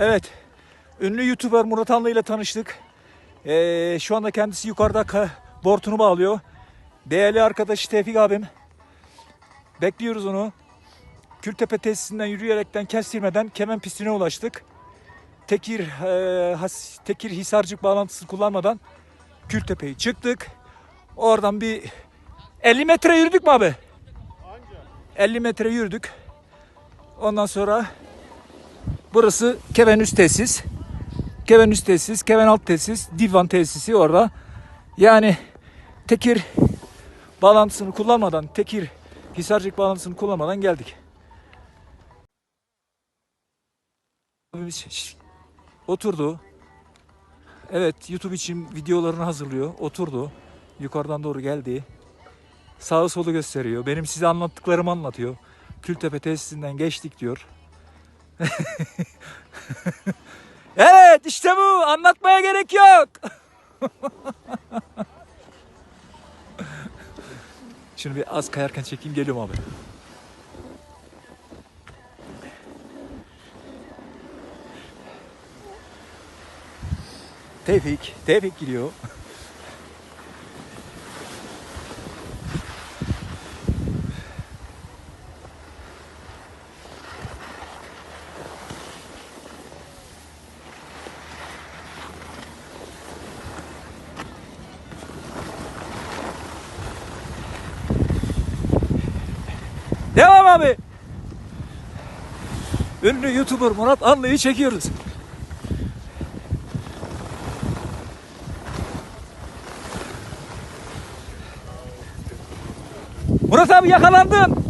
Evet. Ünlü YouTuber Murat Anlı ile tanıştık. Ee, şu anda kendisi yukarıda ka- bortunu bağlıyor. Değerli arkadaşı Tevfik abim. Bekliyoruz onu. Kültepe tesisinden yürüyerekten kestirmeden Kemen pistine ulaştık. Tekir, e, has, Tekir Hisarcık bağlantısını kullanmadan Kültepe'yi çıktık. Oradan bir 50 metre yürüdük mü abi? 50 metre yürüdük. Ondan sonra burası Keven üst tesis. Keven üst tesis, Keven alt tesis, Divan tesisi orada. Yani Tekir bağlantısını kullanmadan, Tekir Hisarcık bağlantısını kullanmadan geldik. Abimiz oturdu. Evet YouTube için videolarını hazırlıyor. Oturdu. Yukarıdan doğru geldi. Sağı solu gösteriyor. Benim size anlattıklarımı anlatıyor. Kültepe tesisinden geçtik diyor. evet işte bu. Anlatmaya gerek yok. Şunu bir az kayarken çekeyim geliyorum abi. Tevfik, Tevfik gidiyor. Devam abi. Ünlü YouTuber Murat Anlı'yı çekiyoruz. Murat abi yakalandın.